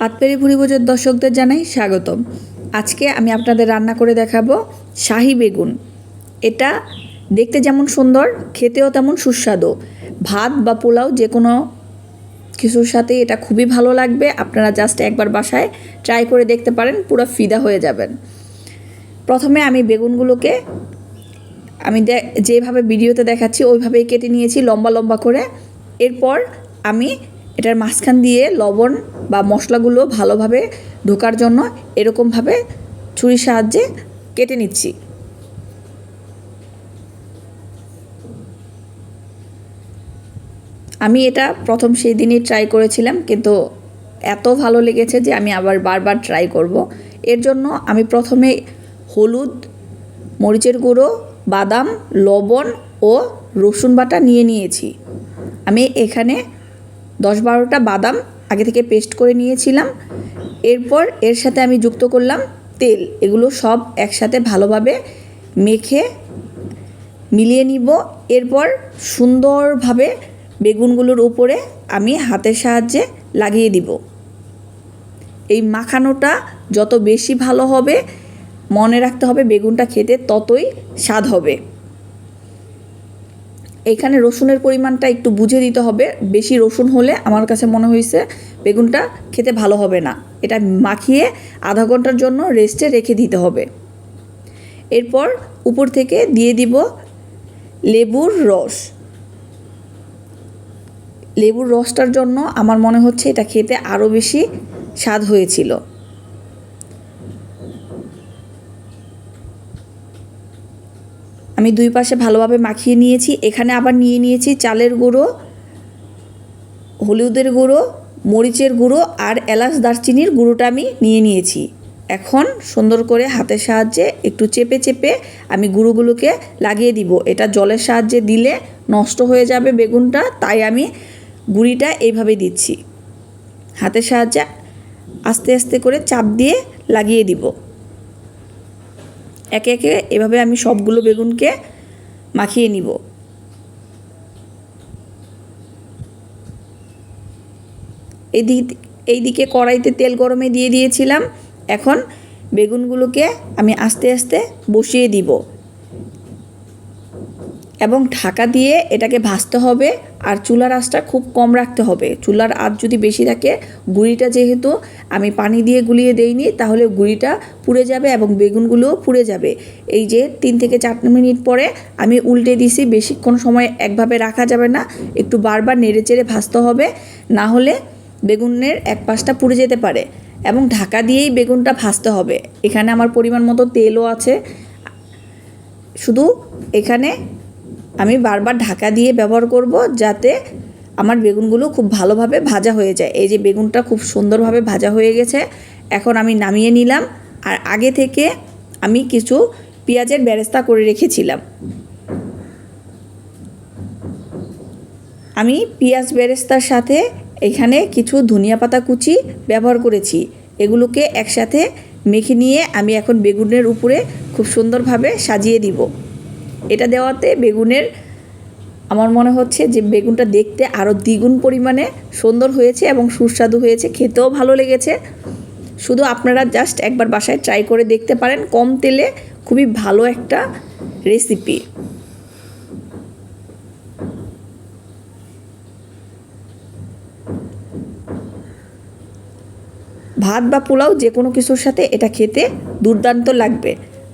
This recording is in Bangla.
পাতপেরি ভুরিভোজের দর্শকদের জানাই স্বাগতম। আজকে আমি আপনাদের রান্না করে দেখাবো শাহি বেগুন। এটা দেখতে যেমন সুন্দর, খেতেও তেমন সুস্বাদু। ভাত বা পোলাও যে কোনো কিছুর সাথে এটা খুবই ভালো লাগবে। আপনারা জাস্ট একবার বাসায় ট্রাই করে দেখতে পারেন, পুরো ফিদা হয়ে যাবেন। প্রথমে আমি বেগুনগুলোকে আমি যেভাবে ভিডিওতে দেখাচ্ছি, ওইভাবেই কেটে নিয়েছি লম্বা লম্বা করে। এরপর আমি এটার মাঝখান দিয়ে লবণ বা মশলাগুলো ভালোভাবে ঢোকার জন্য এরকমভাবে ছুরির সাহায্যে কেটে নিচ্ছি। আমি এটা প্রথম সেই দিনই ট্রাই করেছিলাম, কিন্তু এত ভালো লেগেছে যে আমি আবার বারবার ট্রাই করব। এর জন্য আমি প্রথমে হলুদ, মরিচের গুঁড়ো, বাদাম, লবণ ও রসুন বাটা নিয়ে নিয়েছি। আমি এখানে দশ বারোটা বাদাম আগে থেকে পেস্ট করে নিয়েছিলাম। এরপর এর সাথে আমি যুক্ত করলাম তেল। এগুলো সব একসাথে ভালোভাবে মেখে মিলিয়ে নিব। এরপর সুন্দরভাবে বেগুনগুলোর উপরে আমি হাতের সাহায্যে লাগিয়ে দিব। এই মাখানোটা যত বেশি ভালো হবে, মনে রাখতে হবে বেগুনটা খেতে ততই স্বাদ হবে। এখানে রসুনের পরিমাণটা একটু বুঝে দিতে হবে। বেশি রসুন হলে আমার কাছে মনে হয়েছে বেগুনটা খেতে ভালো হবে না। এটা মাখিয়ে আধা ঘণ্টার জন্য রেস্টে রেখে দিতে হবে। এরপর উপর থেকে দিয়ে দিব লেবুর রস। লেবুর রসটার জন্য আমার মনে হচ্ছে এটা খেতে আরও বেশি স্বাদ হয়েছিল। আমি দুই পাশে ভালোভাবে মাখিয়ে নিয়েছি। এখানে আবার নিয়ে নিয়েছি চালের গুঁড়ো, হলুদের গুঁড়ো, মরিচের গুঁড়ো আর এলাচ দারচিনির গুঁড়োটা আমি নিয়ে নিয়েছি। এখন সুন্দর করে হাতের সাহায্যে একটু চেপে চেপে আমি গুঁড়োগুলোকে লাগিয়ে দিব। এটা জলের সাহায্যে দিলে নষ্ট হয়ে যাবে বেগুনটা, তাই আমি গুঁড়িটা এইভাবে দিচ্ছি। হাতের সাহায্যে আস্তে আস্তে করে চাপ দিয়ে লাগিয়ে দিব। একে একে এভাবে আমি সবগুলো বেগুনকে মাখিয়ে নিব। এদিক, এইদিকে কড়াইতে তেল গরমে দিয়ে দিয়েছিলাম। এখন বেগুনগুলোকে আমি আস্তে আস্তে বসিয়ে দিব। এবং ঢাকা দিয়ে এটাকে ভাজতে হবে আর চুলার আঁচটা খুব কম রাখতে হবে। চুলার আঁচ যদি বেশি থাকে, গুঁড়িটা যেহেতু আমি পানি দিয়ে গুলিয়ে দেইনি, তাহলে গুঁড়িটা পুড়ে যাবে এবং বেগুনগুলোও পুড়ে যাবে। এই যে তিন থেকে চার মিনিট পরে আমি উল্টে দিছি, বেশিক্ষণ সময় একভাবে রাখা যাবে না, একটু বারবার নেড়ে চেড়ে ভাজতে হবে, না হলে বেগুনের এক পাশটা পুড়ে যেতে পারে। এবং ঢাকা দিয়েই বেগুনটা ভাজতে হবে। এখানে আমার পরিমাণ মতো তেলও আছে। শুধু এখানে আমি বারবার ঢাকা দিয়ে ব্যবহার করব যাতে আমার বেগুনগুলো খুব ভালোভাবে ভাজা হয়ে যায়। এই যে বেগুনটা খুব সুন্দরভাবে ভাজা হয়ে গেছে, এখন আমি নামিয়ে নিলাম। আর আগে থেকে আমি কিছু পেঁয়াজের বেরেস্তা করে রেখেছিলাম। আমি পেঁয়াজ বেরেস্তার সাথে এখানে কিছু ধনিয়া পাতা কুচি ব্যবহার করেছি। এগুলোকে একসাথে মেখে নিয়ে আমি এখন বেগুনের উপরে খুব সুন্দরভাবে সাজিয়ে দিব। এটা দেওয়াতে বেগুনের, আমার মনে হচ্ছে যে বেগুনটা দেখতে আরও দ্বিগুণ পরিমাণে সুন্দর হয়েছে এবং সুস্বাদু হয়েছে, খেতেও ভালো লেগেছে। শুধু আপনারা জাস্ট একবার বাসায় ট্রাই করে দেখতে পারেন, কম তেলে খুবই ভালো একটা রেসিপি ভাত বা পোলাও যে কোনো কিছুর সাথে এটা খেতে দুর্দান্ত লাগবে।